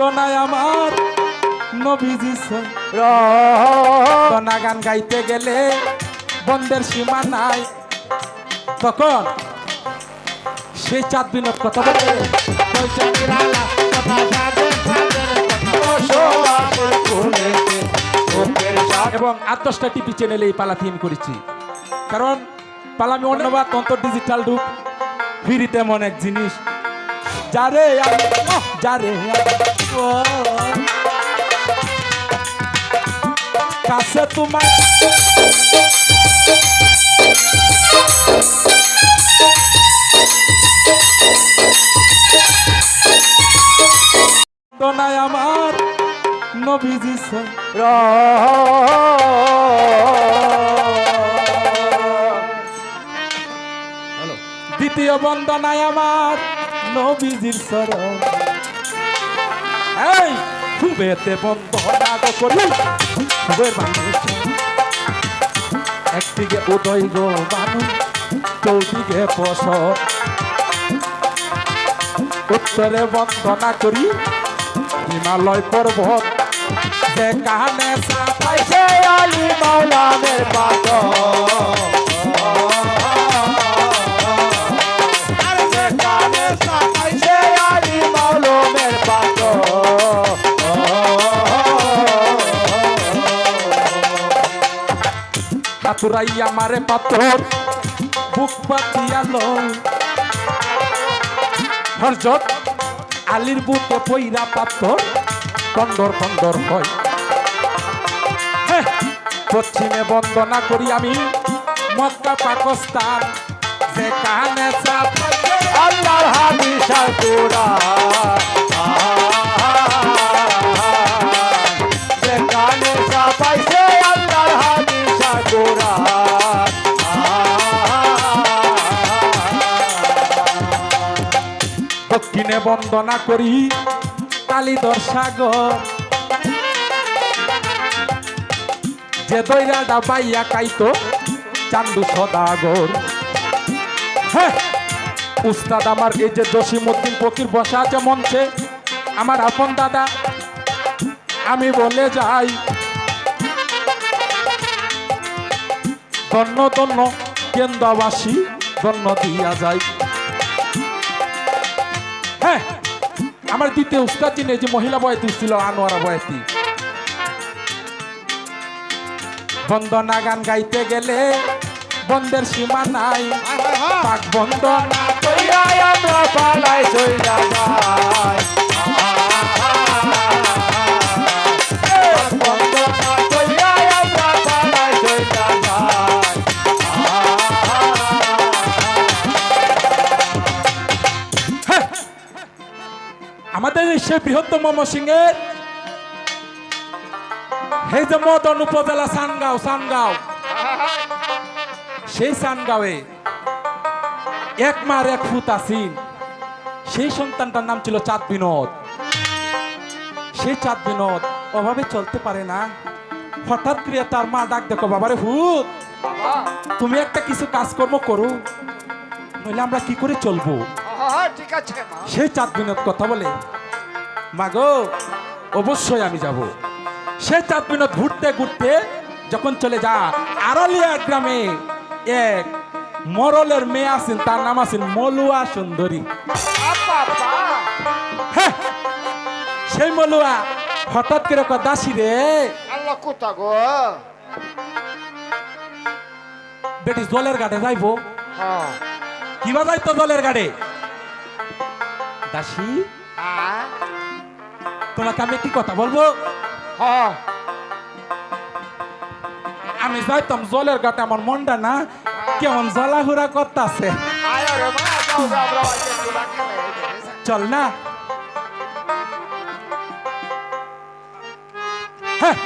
তোনায় আমার নবীজি তোনা গান গাইতে গেলে বন্ধের সীমা নাই। তখন সেই চাঁদ বিনোদ কথা বলে এবং আট দশটা টিভি চ্যানেলে এই পালা থিম করেছি। কারণ পালা আমি অন্যবার তন্ত্র ডিজিটাল রূপ ফিরিতে এমন এক জিনিস। যারে যারে। কাছে তোমার নাই আমার নবীজি দ্বিতীয় বন্দনায় আমার নবীজির সরণ এই খুবেতে বন্দনা গো করি। খুবের মানুষ। একদিকে উদয় গো মানুষ, চৌদিকে পশর উত্তরে বন্দনা করি, হিমালয় পর্বত। আলী মাওলানের হাতুরাইয়া মারে পাথর, বুক পাতিয়া লয় হরজত আলির বুকে পইরা পাথর কন্দর কন্দর হয়। পশ্চিমে বন্দনা করি আমি, মক্কা, পাকিস্তান যে কানে আল্লাহর হাদিসা তোরা বন্দনা করি কালীদর সাগর। যে দৈরা ডাবাইয়া কাইতো, চান্দু সদাগর। হ্যাঁ উস্তাদ আমার এই যে জসিমুদ্দিন ফকির বসা আছে মঞ্চে, আমার আপন দাদা, আমি বলে যাই। ধন্য ধন্য, কেন্দ্রবাসী, ধন্য দিয়া যায় আমার দ্বিতীয় উস্তাদ যিনি যে মহিলা বয়তি ছিল আনোয়ারা বয়তি। বন্দনা গান গাইতে গেলে বন্দের সীমা নাই। পাক বন্দনা কইরা আমরা পালাই চইলা যাই। আমাদের বৃহত্তম ময়মনসিংহের এই যে মদন উপজেলা সানগাঁও সানগাঁও। সেই সানগাঁওয়ে এক মার এক ফুত আসিন। সেই সন্তানটার নাম ছিল চাঁদ বিনোদ। সেই চাঁদ বিনোদ অভাবে চলতে পারে না। হঠাৎ করে তার মা ডাক দেখো বাবারে ভূত তুমি একটা কিছু কাজকর্ম করো নইলে আমরা কি করে চলবো? ঠিক আছে সেই চাঁদ বিনোদ কথা বলে মাগো অবশ্যই আমি যাব। সে চাঁদ বিনোদ ঘুরতে ঘুরতে যখন চলে যা আড়ালিয়া গ্রামে এক মরলের মেয়ে আছেন তার নাম আছেন মলুয়া সুন্দরী। হ্যাঁ, সেই মলুয়া হঠাৎ করে দাসী রে। বেটি জলের ঘাটে যাইবো? হ্যাঁ। কিবা যাইতো জলের ঘাটে? দাসী? তোমাকে আমি একটি কথা বলব? হ্যাঁ। আমি যাইতাম জলের ঘাটে আমার মনটা না কেমন জলাহুরা করতেছে। চল না। হ্যাঁ,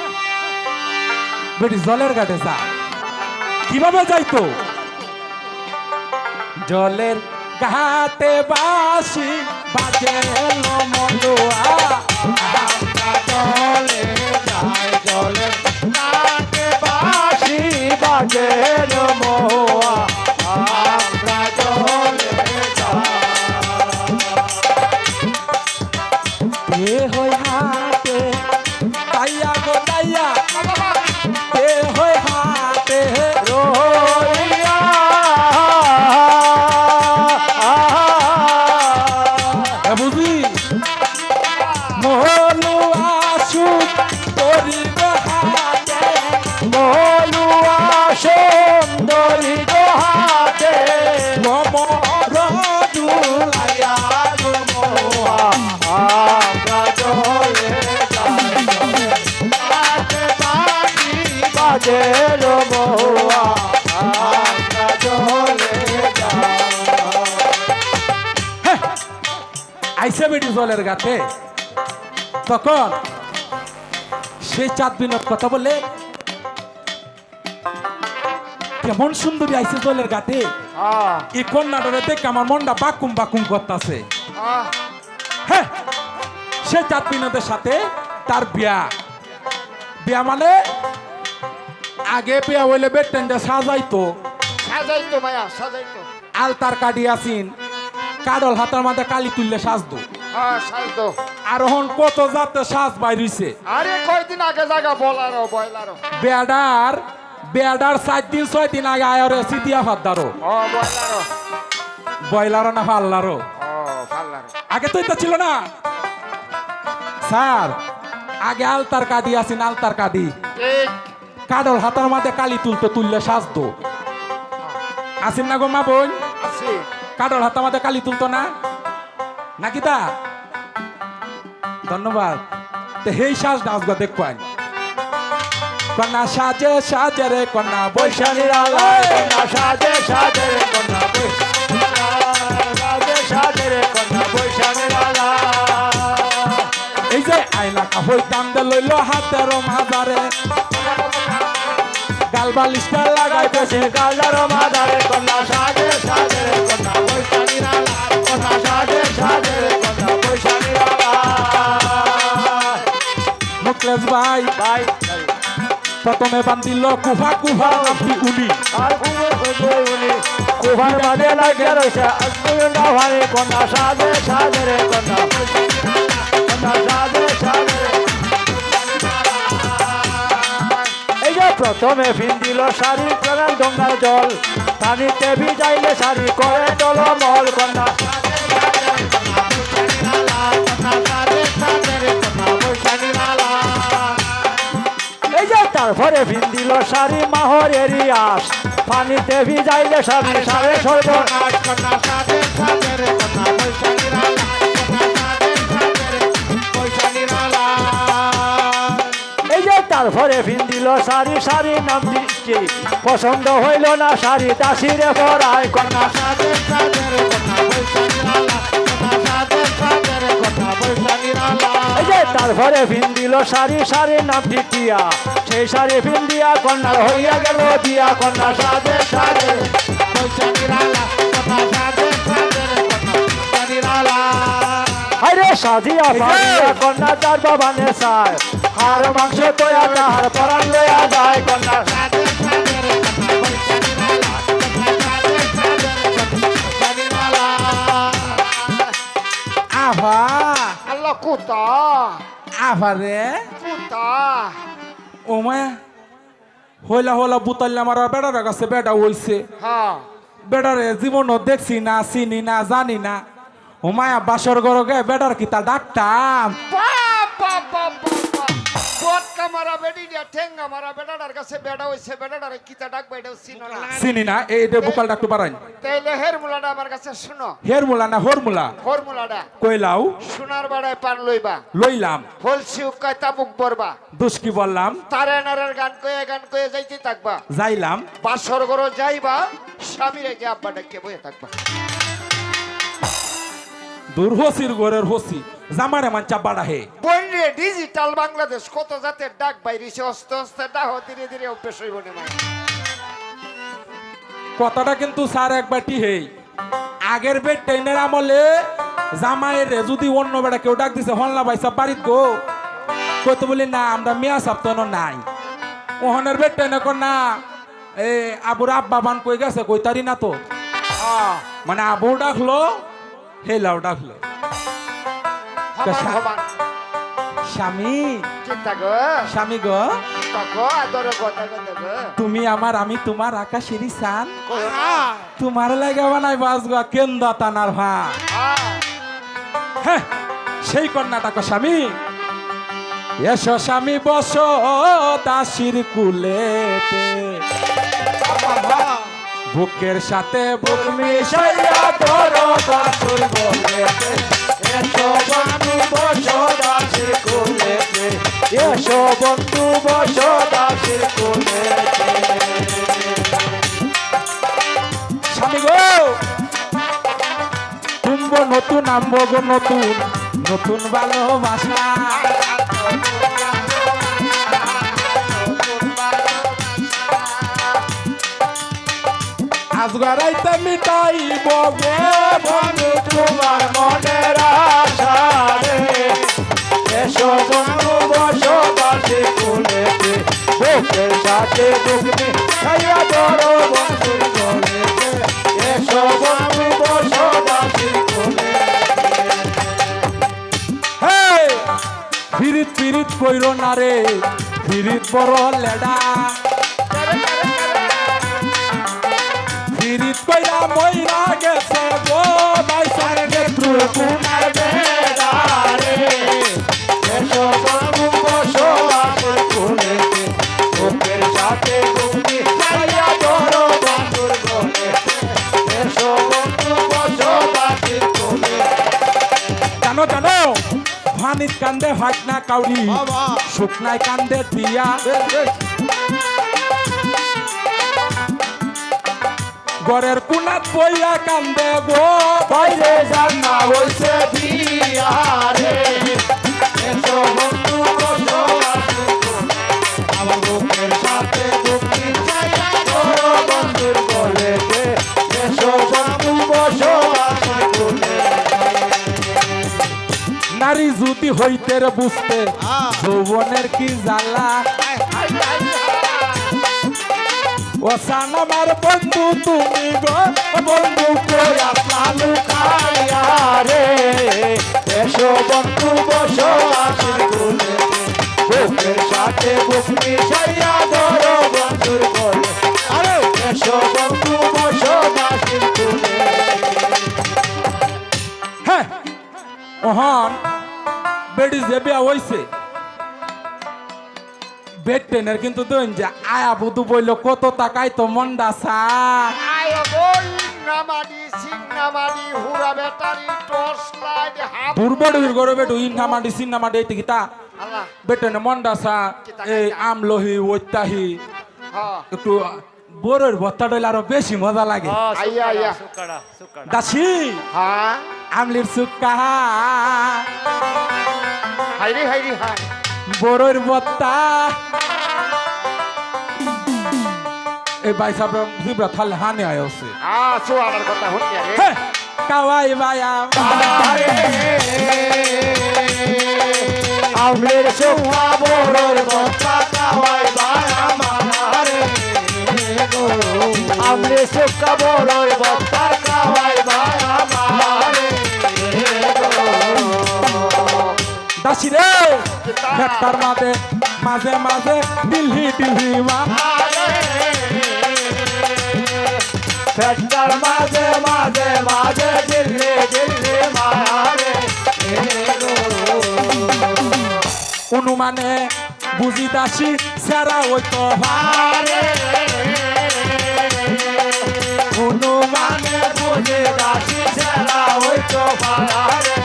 বেটি জলের ঘাটে যা। কীভাবে যাইতো জলের ঘাটে বাসি। বাজে এলো জলের গাতে তখন সেই চাঁদ বিনোদ কথা বলে কেমন সুন্দরী আইসে জলের গাতে এই কন্যাটারে দেখে আমার মনটা বাকুম বাকুম করতেছে। হ্যাঁ সে চাঁদ বিনোদের সাথে তার বিয়া। বিয়া মানে আগে বিয়া হইলে বেটেন্ডে সাজাইতো। সাজাইতো মায়া সাজাইতো। আলতার কাটি আসিন কাডল হাতার মাঝে কালি তুললে সাজতো। হ্যাঁ সাজতো আর হন কত জাতে বাইরিছে আরে কয়দিন আগে জায়গা বলারো বয়লারো বেডার বেডার সাত দিন ছয় দিন আগে আয়রে সিতিয়া ফাদ্দারো ও বয়লারো বয়লারও না ও পাল্লারো আগে তো এটা ছিল না। স্যার আগে আলতার কাদি আসিন আলতার কাদি? কাডল হাতার মাঝে কালি তুলতো তুললে সাজতো। আসিন না গো মা বোন? কাডল হাতার মাঝে কালি তুলতো না? নাকি তা? ধন্যবাদ। তো সেই সাজ নাচ গো দেখবেন কন্যা সাজে সাজে রে কন্যা কন্যা সাজে সাজে রে কন্যা এই যে আয়না কাপড় দাম দে লইল হাতের মাজারে। গাল বালিশটা লাগাইতেছে কালার মাদারে কন্যা সাজে সাজে কন্যা বৈশাখীর আলা কন্যা সাজে সাজে কন্যা বৈশাখীর আলা মুকলেশ ভাই ভাই। প্রথমে বান্ধিল কুফা কুফা নামটি উলি। আর খুঁজে উনি কুভার মাঝে লাগিয়ে রয়েছে আজকুল ভারে কন্যা সাজে সাজে কন্যা কন্যা সাজে সাজে প্রথমে ফিন দিল শাড়ি প্রাণ ডঙ্গার জল। পানিতে ভিজাইলে শাড়ি করে টলমল কন্যা। এই যে তারপরে ফিন দিল শাড়ি মাহরের আস পানিতে ভিজাইলে শাড়ি সাড়ে সর্বনাশ। কন্যা সাজে সাজে রে কন্যা বৈশাখীর আলা কন্যা সাজে সাজে রে বৈশাখীর আলা এই যে তারপরে ফিন শাড়ি শাড়ি নাম দিচ্ছি। পছন্দ হইল না শাড়ি দাসিরে পরায় কন্যা সাজে সাজে রে কন্যা বৈশাখীর আলা কন্যা সাজে সাজে রে কন্যা বৈশাখীর আলা এই যে তারপরে ফিন দিল শাড়ি শাড়ি নাম দিয়া সেই শাড়ি ফিন দিয়া কন্যার হইয়া গেল দিয়া। কন্যা আলা আরে সাজিয়া কন্যা তার বাবা নেশায়। হার মাংস তোয়া তাহার পরাণ লয়া যায় কন্যা। আভা আল্লাহ কুতা আভা রে। কুতা হইলা হইলা বুতাল্লা মারা বেড়ার কাছে বেড়া হইছে। হ্যাঁ। বেড়ারে জীবনও দেখছি না চিনি না জানি না। ও মায়া বাসর গর গে বেড়ার কি তা বাবা বটকা মারা বেডি দিয়া ঠেঙ্গা মারা বেডাটার কাছে বেডা হইছে বেডাটার কিতা ডাক বেডা চিনো না। চিনি না এই যে বুকাল ডাকতে পারাই তাইলে হের মুলাটা আমার কাছে শুনো। হের মুলা না হর মুলা হর কইলাও। সোনার বাড়ায় পান লইবা। লইলাম। হলসি উকায় তাবুক বরবা। দুষ্কি বললাম? তারে নারের গান কয়ে গান কয়ে যাইতে থাকবা। যাইলাম। বাসর গরো যাইবা স্বামীরে যে আব্বা ডাকে বয়ে থাকবা। দূর হসির ঘরের হসি জামারে মান চাপাড়া হে। বন্যে ডিজিটাল বাংলাদেশ কত জাতের ডাক বাইরিছে অস্তে অস্তে ডাহ ধীরে ধীরে অভ্যেস হইব না। কথাটা কিন্তু স্যার একবারটি হেই। আগের বেড ট্রেনের আমলে জামাইয়ের রে যদি অন্য বেড়া কেউ ডাক দিছে হল্লা ভাই সব বাড়িত গো। কত বলি না আমরা মিয়া সপ্তাহ নাই। ওহনের বেড ট্রেনে কর না এ আবুর আব্বা বান কই গেছে কই তারি না তো? মানে আবু ডাকলো হেলাও ডাকলো হমান হমান স্বামী। স্বামী গো। তুমি আমার আমি তোমার আকাশেরই সান তোমার লাগে বানাই বাসগা কেন্দ্র তানার ভা হ্যাঁ সেই কন্যাটা কো স্বামী। এসো স্বামী বস দাসির কুলেতে। বুকের সাথে বুক মিশাইয়া ধরো দাসুর বলেতে এসো বন্ধু বন্ধু স্বামী গো! নতুন আম্ব নতুন। নতুন ভালোবাসা। আজ গড়াইতে মিটাইব গে বন্ধু, তোমার মনের আশা রে এসো বন্ধু বসো বসো ফিরিত ফিরিত কইর না রে, ফিরিত বড় লেডা। কইরা মইরা গেছে গো বাইসার নেত্রু তোমার বেড়ারে। এসো বন্ধু বসো দাসের কোলেতে বুকের সাথে বুক মিশাইয়া ধরো বন্ধুর কোলেতে এসো বন্ধু বসো দাসের কোলেতে জানো জানো ভানিত কান্দে হাট না কাউরি শুকনায় কান্দে দিয়া গড়ের কুনাত বইয়া কান্দে গো। বাইরে জানা হইছে দিয়ারে এসো বন্ধু বসো। আমার বুকের সাথে বুক মিশাইয়া বন্ধুর কোলেতে এসো বন্ধু বসো। আমার নারী জুতি হইতে রে বুঝতে যৌবনের কি জ্বালা? ও সান আমার বন্ধু তুমি গো বন্ধু কোয়া প্লানু খাইয়া বেড টেনের কিন্তু দইন যে আয়া বুধু বইল কত টাকাই তো মন্ডা সা দুর্বেডুর গড়ে এইটি কিতা বেটেনে মন্ডা সা এই আমলহি ঐত্যাহি হ্যাঁ একটু বড়ের ভত্তা ডইলে আরও বেশি মজা লাগে। আইয়া আইয়া। দাসি! হ্যাঁ আমলির সুক্কা হাইরি হাইরি হাই। বড়ের ভত্তা এই ভাই সাহেব জিব্রা থালে হানে আয়ছে হ্যাঁ সো আমার কথা রে কাওয়াই বায়া আমলের সোহা বড়র বত্তা কাওয়াই বায়া মারে আমলে সোকা বড়র বত্তা কাওয়াই বায়া দাসি রে। ফেক্টার মাঝে মাঝে মাঝে, দিল্লি দিল্লি মা। ফেস্টার মাঝে মাঝে মাঝে, দিল্লি দিল্লি মারে অনুমানে বুঝি দাসি সেরা ওই তো মারে অনুমানে বুঝে দাসি সেরা ওই তো পারে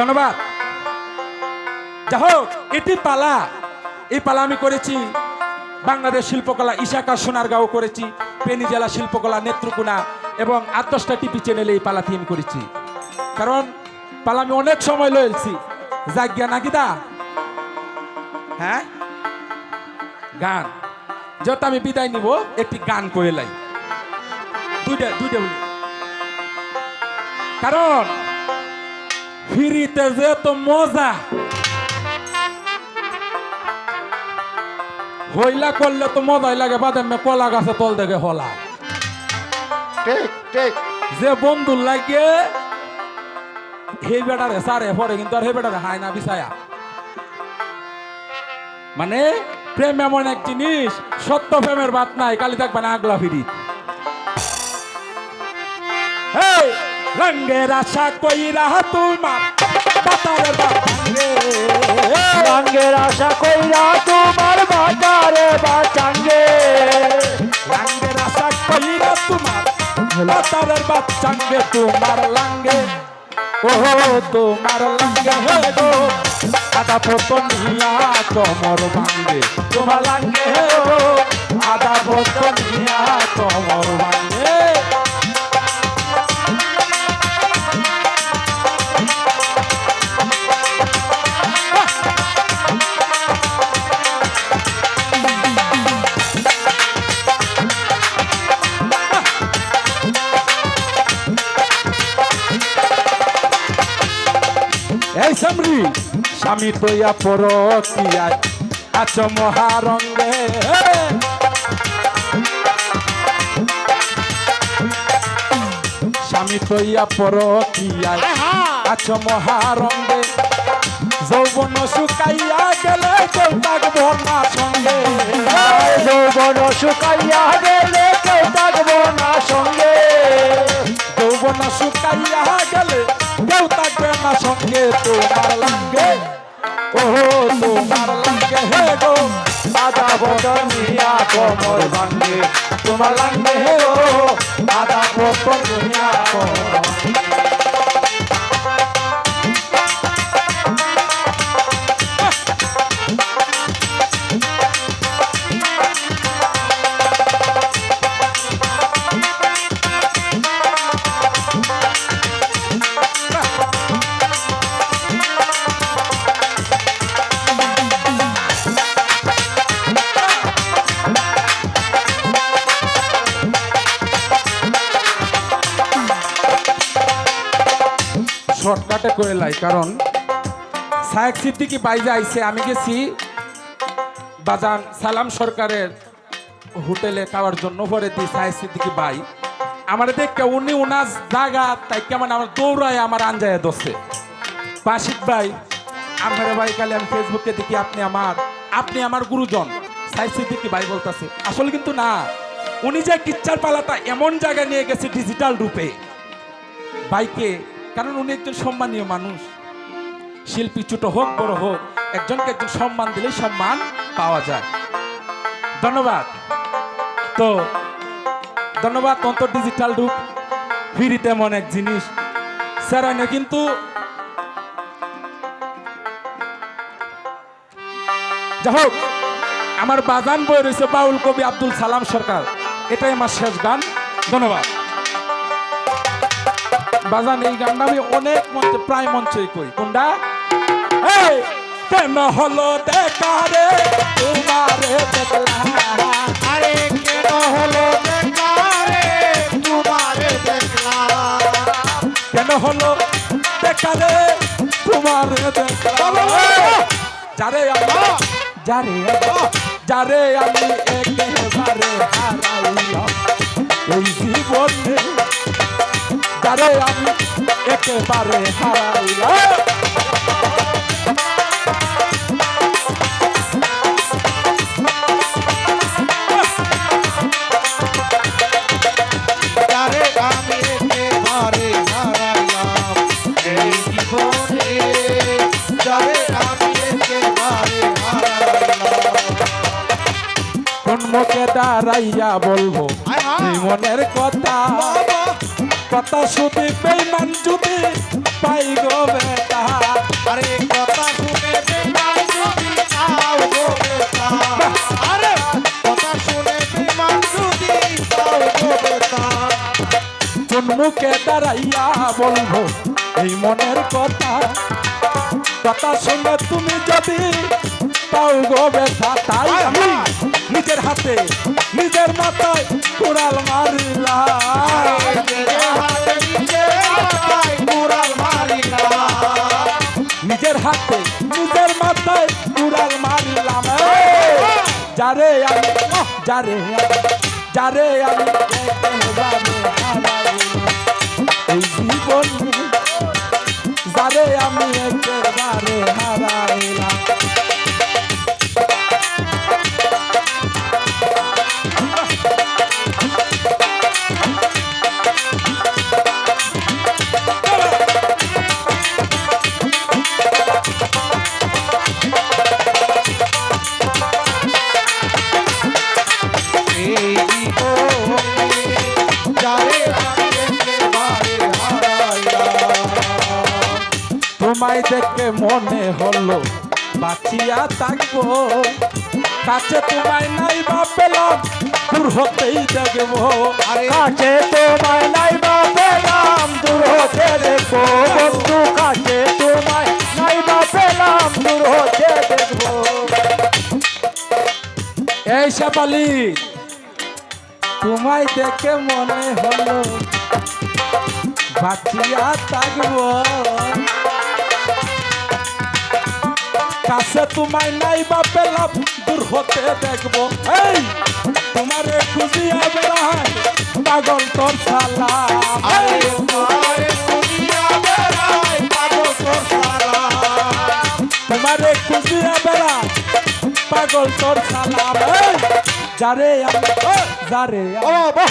ধন্যবাদ। যা হোক, এটি পালা। এই পালা আমি করেছি, বাংলাদেশ শিল্পকলা ইশাকা সোনারগাঁও করেছি পেনি জেলা শিল্পকলা নেত্রকোনা এবং আট দশটা টিভি চ্যানেলে এই পালাটি আমি করেছি। কারণ পালা আমি অনেক সময় লয়েছি। জাজ্ঞা নাকি দা হ্যাঁ? গান। যত আমি বিদায় নিব, একটি গান করে লাই দুইটা দুইটা কারণ ফিরিতে যে তো মজা হইলা করলে তো মজাই লাগে বাদে মে কলা গাছে তল দেখে হলা। ঠিক ঠিক। যে বন্ধু লাগে হে বেটারে সারে পরে কিন্তু আর হে বেটারে হায় না বিছায়া। মানে প্রেম এমন এক জিনিস সত্য প্রেমের বাত নাই কালি থাকবে না আগলা ফিরি হেই, রঙ্গের আশা কইরা তোমার বাতারের বাত রঙের আশা কইরা তোমার বাজারে বাঁচাঙ্গে রঙ্গের আশা কইরা তোমার বাতারের বাত চাঙ্গে তোমার লাঙ্গে। ওহো তোমার লাঙ্গে হে গো। আদা পতন নিয়া কমর ভাঙ্গে। তোমার লাঙ্গে হে আদা পতন নিয়া কমর ভাঙ্গে। স্বামী তৈয়া পর কিয়ায় আচ মহারঙ্গে। স্বামী তৈয়া পর কিয়ায় আচ মহারঙ্গে। যৌবন শুকাইয়া গেলে কেউ থাকব না সঙ্গে। যৌবন শুকাইয়া গেলে কেউ থাকব না সঙ্গে। যৌবন শুকাইয়া গেলে কেউ থাকবে না সঙ্গে তোমার লাগে তোমার লাগে হে গো আদা বদনিয়া কোমর ভাঙ্গে। তোমার দাদা শর্টকাটে করে লাই, কারণ সায়েক সিদ্দিকি বাইজে আইছে, আমি গেছি বাজান সালাম সরকারের হোটেলে খাওয়ার জন্য পরে দিই সায়েক সিদ্দিকি বাই। আমার দেখে উনি উনার জায়গা তাই কেমন আমার দৌড়ায় আমার আঞ্জায় দোষে বাসিক ভাই আমার ভাই কালে আমি ফেসবুকে দেখি, আপনি আমার আপনি আমার গুরুজন সাইড সিদ্দিকি ভাই বলতেছে। আসলে কিন্তু না, উনি যে কিচ্চার পালাটা এমন জায়গায় নিয়ে গেছে ডিজিটাল রূপে। বাইকে কারণ উনি একজন সম্মানীয় মানুষ। শিল্পী ছোট হোক, বড় হোক, একজনকে একজন সম্মান দিলেই সম্মান পাওয়া যায়। ধন্যবাদ। তো, ধন্যবাদ তন্ত্র ডিজিটাল রূপ, ফিরিতে এমন এক জিনিস। স্যারানে কিন্তু যাই হোক, আমার বাজান বই রয়েছে বাউল কবি আব্দুল সালাম সরকার। এটাই আমার শেষ গান। ধন্যবাদ। বাজান এই গানটা আমি অনেক মঞ্চে প্রায় মঞ্চেই কই কোনটা? এই হলো দেখারে তোমারে আরে কেন হলো তোমারে দেখলাম। কেন হলো তোমারে দেখলাম। যারে আমি যারে যারে আমি একেবারে হারাইলাম। এই জীবনে যারে আমি একেবারে হারাইলাম দাঁড়াইয়া বলব মনের কথা। কথা শুধু বেমান যদি পাই গো আরে কথা শুনে বেমান যদি চাও গো মুখে দাঁড়াইয়া বলব এই মনের কথা। কথা শুনে তুমি যদি পাও গো বেটা, তাই আমি নিজের হাতে, নিজের মাথায় কোড়াল মারিলা নিজের হাতে, নিজের মাথায় কুড়াল মারিলাম। যারে আমি যারে আমি যারে আমি কাছে তোমায় নাই বা পেলাম দূর হতেই দেখব। কাছে তোমায় নাই বা পেলাম দূর হতে দেখব। বন্ধু কাছে তোমায় নাই বা পেলাম দূর হতে দেখব। এই শেফালি তোমায় দেখে মনে হলো বাঁচিয়া থাকব। কাছে তোমায় নাই বা পেলাম দূর হতে দেখব। এই তোমারে খুঁজিয়া বেড়ায় পাগল তোর সালা তোমারে সালাম খুঁজিয়া বেড়ায় পাগল তোর এই, যারে আমি যারে আমি ও বাহ।